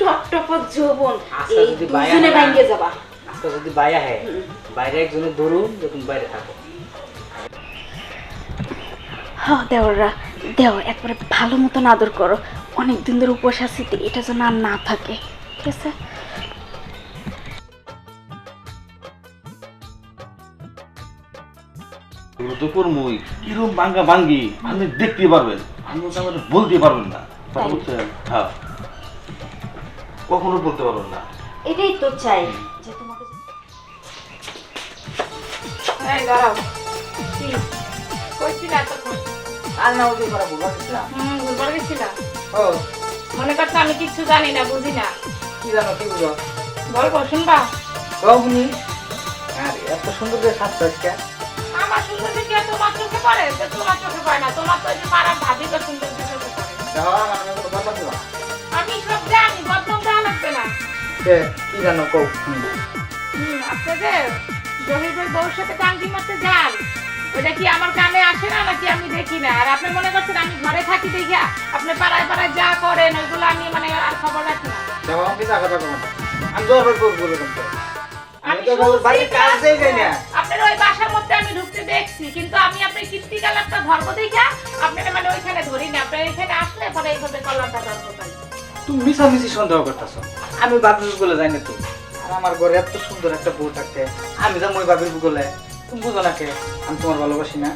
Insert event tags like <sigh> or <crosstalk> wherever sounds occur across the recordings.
টপটপ যৌবন। আচ্ছা, যদি দুজনে যাবা। আজকে যদি বাইরে একজনের ধরুন যখন বাইরে থাকো। হ্যাঁ দেওররা দেও একবারে ভালো মতন আদর করো। অনেক দিন ধরে উপোস আছি এটা যেন আর না থাকে ঠিক আছে? দুপুর মুই কিরম ভাঙ্গি আপনি দেখতে পারবেন। আপনি তো বলতে পারবেন না? হ্যাঁ। কখনো বলতে পারবেন না। এটাই তো চাই যে তোমাকে এই দাঁড়াও। কি? কইছিলা তখন আর না ওদের করা বলবা কিসলা? হুম গুলবার গেছিলা। ও। মনে করছ আমি কিচ্ছু জানি না বুঝি না? কি জানো কি বুঝো? গল্প শুনবা? কখনই আরে এত সুন্দর করে সাজছো আজকে। আমার সুন্দর দেখে তোমার চোখে পড়ে? তো তোমার চোখে পড়ে না। তোমার তো যে পাড়ার ভাবি তো সুন্দর দেখে পড়ে। দেখো আমার নামে কোনো কথা দিবা আমি সব জানি। না? কে? কি জানো কও? হুম। আপনি যে জহিরের বউর সাথে টাঙ্কি মারতে যান। ওটা কি আমার কানে আসে না নাকি আমি দেখি না? আর আপনি মনে করছেন আমি ঘরে থাকি দেখা আপনি পাড়ায় পাড়ায় যা করেন ওইগুলো আমি মানে আর খবর রাখি না। দেখো আমি যা কথা কম আমি তো আবার বলব আমি আমি তো বাড়ির যাই না। আপনার ওই বাসার মধ্যে আমি ঢুকতে দেখছি কিন্তু আমি আপনার কীর্তিকাল একটা ধর্ম দেখা আপনার মানে ওইখানে ধরি না। আপনার এখানে আসলে পরে এইভাবে কল্যাণটা ধর্ম পাই তুমি মিশামিশি সন্দেহ করতেছ? আমি বাবির বলে যাই না তুমি আর আমার ঘরে এত সুন্দর একটা বউ থাকতে আমি যাব ওই বাবির বলে তুমি বুঝো না কে? আমি তোমার ভালোবাসি না।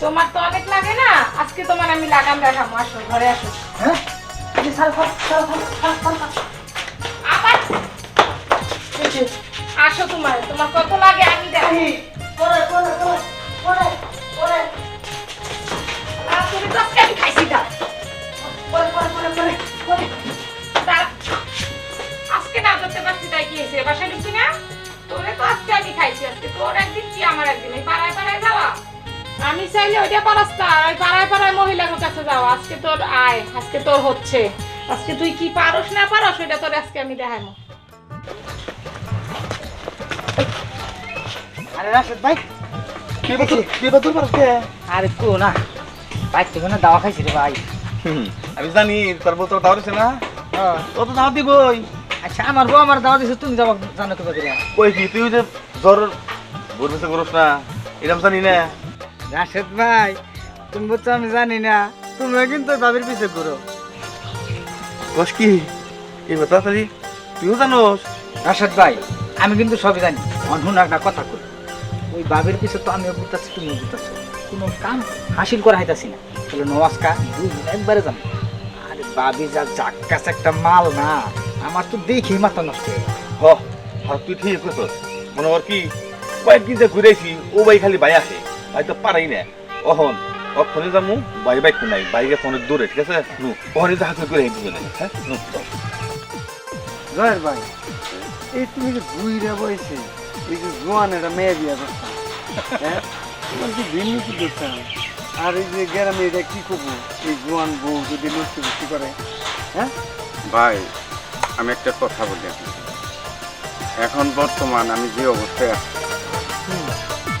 তোমার তো অনেক লাগে না? আজকে তোমার আমি লাগাম দেখাবো আসো ঘরে আসো। হ্যাঁ? আবার? আসো তোমার তোমার কত লাগে আমি দেখি। তাই কি হয়েছে? বাসায় ঢুকছি না? তোরে তো আজকে আমি খাইছি আজকে তোর একদিন কি আমার একদিন? এই পাড়ায় পাড়ায় যাওয়া? আমি চাইলে ওইটা পারাস না ওই পাড়ায় পাড়ায় মহিলার কাছে যাওয়া। আজকে তোর আয় আজকে তোর হচ্ছে। আজকে তুই কি পারস না পারস ওইটা তোর আজকে আমি দেখাবো। আরে রাশেদ ভাই কে বাতুর কে বাতুর পারস কে? আরে কো না বাইক থেকে না দাওয়া খাইছি রে ভাই। আমি জানি তার বলতে দাওয়া না? হ্যাঁ। ও তো দাওয়া দিবই। আচ্ছা আমার বউ আমার দাওয়া দিছে তুমি যাব জানো তো করে কই কি তুই যে জ্বর বোর বেসে করস না এরকম জানি না। রাশেদ ভাই তুমি বলছো আমি জানি না তুমিও কিন্তু বাবির পিছে ঘুরো কস কি এই তাড়াতাড়ি তুইও জানোস। রাশেদ ভাই আমি কিন্তু সবই জানি অনহুন একটা কথা কই। ওই বাবির পিছে তো আমিও বুঝতেছি তুমিও বুঝতেছো কোনো কাম হাসিল করা হাইতাছি না। তাহলে নওয়াজকা দুই একবারে জানো। আরে বাবি যা জাক্কাস একটা মাল না। আমার তো দেখেই মাথা নষ্ট হয়ে গেল হ আর তুই ঠিক কইছস মনে কর কি কয়েকদিন যে ঘুরাইছি ও ভাই খালি ভাই আসে ভাই তো পারাই না। অহন অক্ষণে যামু? বাই বাইক নাই বাইকে অনেক দূরে ঠিক আছে? নু ওখানে তো হাতে করে দিবে না হ্যাঁ নু জয়ের ভাই এই তুমি যে বুইরা বইছে এই যে জোয়ান একটা মেয়ে বিয়া করতাম হ্যাঁ? তোমার কি ভিন্ন কি করতাম আর এই যে গ্রামে এটা কি করব? এই জোয়ান বউ যদি নষ্ট বেশি করে হ্যাঁ? ভাই আমি একটা কথা বলি এখন বর্তমান আমি যে অবস্থায় আছি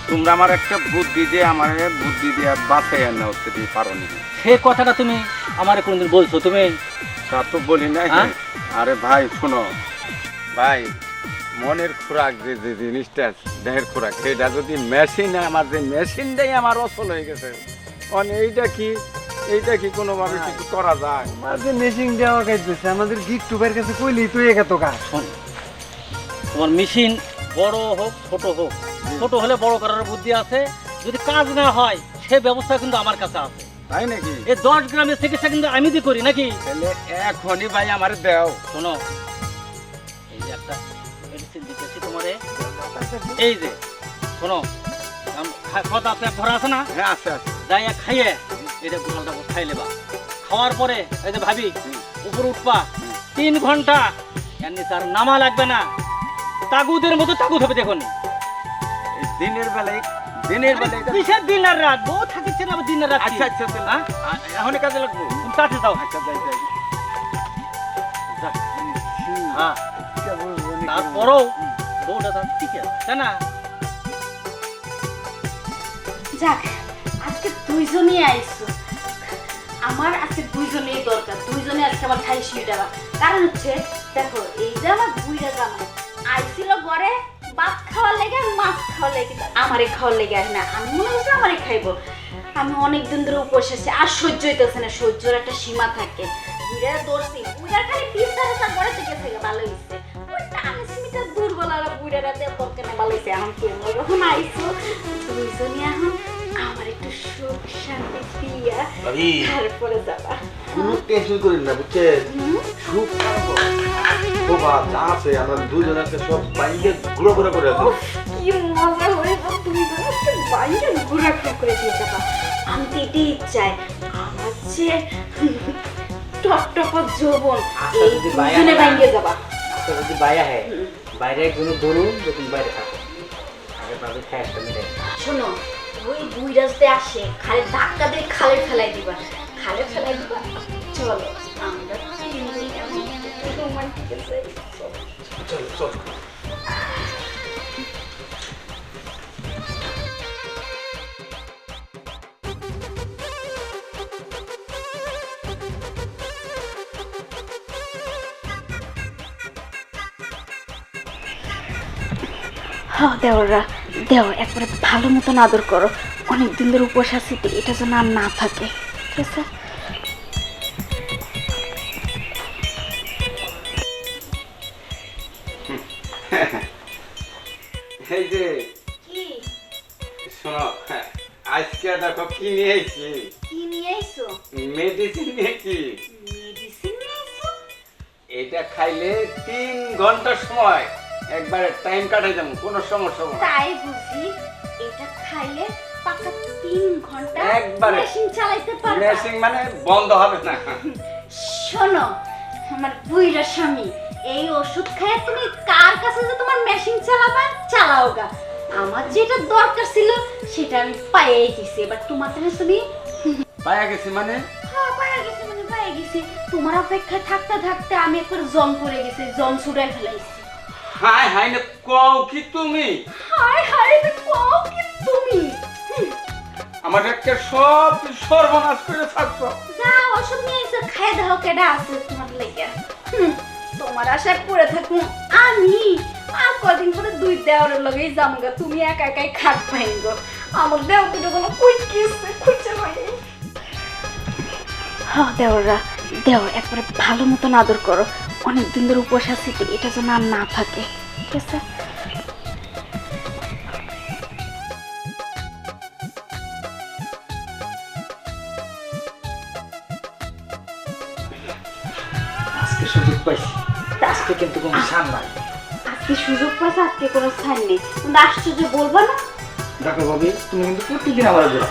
তোমরা আমার একটা বুদ্ধি দিয়ে আমার বুদ্ধি দিয়ে বাঁচাই আনা হচ্ছে দিয়ে পারো নি সে কথাটা তুমি আমার কোনদিন বলছো তুমি? তা তো বলি না হ্যাঁ? আরে ভাই শোনো। ভাই মনের খোরাক যে যে জিনিসটা দেহের খোরাক সেটা যদি মেশিন আমার যে মেশিনটাই আমার অসল হয়ে গেছে মানে এইটা কি? এইটা কি কোনোভাবে কিছু করা যায়? মাঝে মেশিন দেওয়া খাইতেছে আমাদের গিট টুপের কাছে কইলেই তো এত কাজ শোন। তোমার মেশিন বড় হোক ছোট হোক ছোট হলে বড় করার বুদ্ধি আছে যদি কাজ না হয় সে ব্যবস্থা কিন্তু আমার কাছে আছে। তাই নাকি? এই দশ গ্রামের চিকিৎসা কিন্তু আমি দিয়ে করি নাকি? তাহলে এখনই ভাই আমার দেও। শোনো এই যে একটা মেডিসিন দিতেছি তোমারে। এই যে শোনো কথা আছে ঘরে আছে না? হ্যাঁ আছে আছে। যাইয়া খাইয়ে এটা গোলালটা খাই লেবা। খাওয়ার পরে এই যে ভাবি উপরে উঠবা। তিন ঘণ্টা। এমনি তার নামা লাগবে না। তাগুদের মতো তাগুদ হবে দেখুন। দিনের বেলায় দিনের বেলায় এটা- কিসের দিন আর রাত? বউ থাকিছে না দিন আর রাত আচ্ছা আচ্ছা তাহলে হ্যাঁ? আ- এখনই কাজে লাগবো? তুমি তাতে যাও। আচ্ছা যাই যাই। হ্যাঁ। তারপরও বউটা তার ঠিক আছে তাই না? যাক আজকে দুইজনই আইছো আমার আজকে দুইজনেই দরকার, দুইজনে আজকে আমার খাই শুয়ে কারণ হচ্ছে, দেখো, এই যে আমার বুইরা জামা আইছিল ঘরে ভাত খাওয়ার লেগে, মাছ খাওয়ার লেগে, কিন্তু আমারে খাওয়ার লেগে আসে না। আমি মনে হচ্ছে আমারে খাইবো। আমি অনেক দিন ধরে উপোস আছি, আর সহ্য হইতেছে না, সহ্যর একটা সীমা থাকে। বুইরা দর্শি বুইরার খালি ঘরে থেকে থেকে ভালো আমি দুর্বল আর বুইরারা দিয়ে পক্ষে ভালো হইছে। এখন তোমরা যখন আইছো দুইজনে এখন সুখ শান্তি ভাবি। তারপরে যাবা। কোনো টেনশন করেন না বুঝছেন সুখ বাবা যা আছে আমরা দুজনকে সব বাইকে ঘুরে ঘুরে করে আছি কি মজা হয়েছে তুমি জানো তো বাইরে করে দিয়ে যাবা। আমি তো এটাই চাই আমার যে টপ টপ যৌবন আচ্ছা, এই যদি বাইরে দুজনে না- বাইরে যাবা। যদি বাইরে হয় বাইরে কোনো ধরুন যখন বাইরে থাকো। আগে খাই শোনো ওই দুই রাস্তায় আসে খালে ধাক্কা দিয়ে খালে ফেলাই দিবা। খালে ফেলাই দিবা? চলো আমরা কেমন রোমান্টিক চল চল। হ্যাঁ দেও একবারে ভালো মতন আদর করো। অনেক দিন ধরে উপোস আছি তো এটা যেন আর না থাকে। ঠিক আছে? <laughs> এই যে কি? শোনো আজকে দেখো কি নিয়ে এসেছি কি নিয়ে আইছো মেডিসিন নিয়ে কি মেডিসিন নিয়ে আইছো এটা খাইলে তিন ঘণ্টা সময়। একবারে টাইম কাটাই যাব কোনো সমস্যা হবে না। তাই বুঝি এটা খাইলে পাকা তিন ঘণ্টা একবারে। মেশিন চালাইতে পারবা। মেশিন মানে বন্ধ হবে না। শোনো আমার বুইরা স্বামী এই ওষুধ খায় তুমি কার কাছে যে তোমার মেশিন চালাবা চালাও গা। আমার যেটা দরকার ছিল সেটা আমি পাইয়ে গেছি এবার তোমার জন্য তুমি পায়া গেছি মানে? হ্যাঁ পাইয়ে গেছি মানে পাইয়ে গেছি। তোমার অপেক্ষায় থাকতে থাকতে আমি একবার জং পড়ে গেছি জং ছুড়াই ফেলাইছি। হাই হাই না কও কি তুমি? হায় হায় এটা কও কি তুমি? আমার একটা সব সর্বনাশ করে থাকছো যাও ওষুধ নিয়ে এসে খাই দাও কেডা আছে তোমার লেগে। তোমার আশায় পড়ে থাকুন আমি। আর কদিন পরে দুই দেওয়ারের লগেই জামগা তুমি একা একাই খাট পাইন গো। আমার দেও দুটো কোনো কুইট কিসে খুঁজে পাই হ্যাঁ দেওরা দেও একবারে ভালো মতন আদর করো। অনেক দিন ধরে উপোস আছি তো এটা যেন আর না থাকে। ঠিক আছে? আজকে সুযোগ পাইছি। আজকে কিন্তু কোনো সান নাই। আজকে সুযোগ পাইছে আজকে কোনো ছাড় নেই। কিন্তু আশ্চর্য বলব না? দেখো ভাবি তুমি কিন্তু প্রতিদিন আমার ঘোরা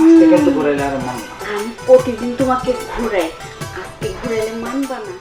আজকে কিন্তু ঘুরাইলে আর মন আমি প্রতিদিন তোমাকে ঘুরাই। আজকে ঘুরাইলে মানবা না।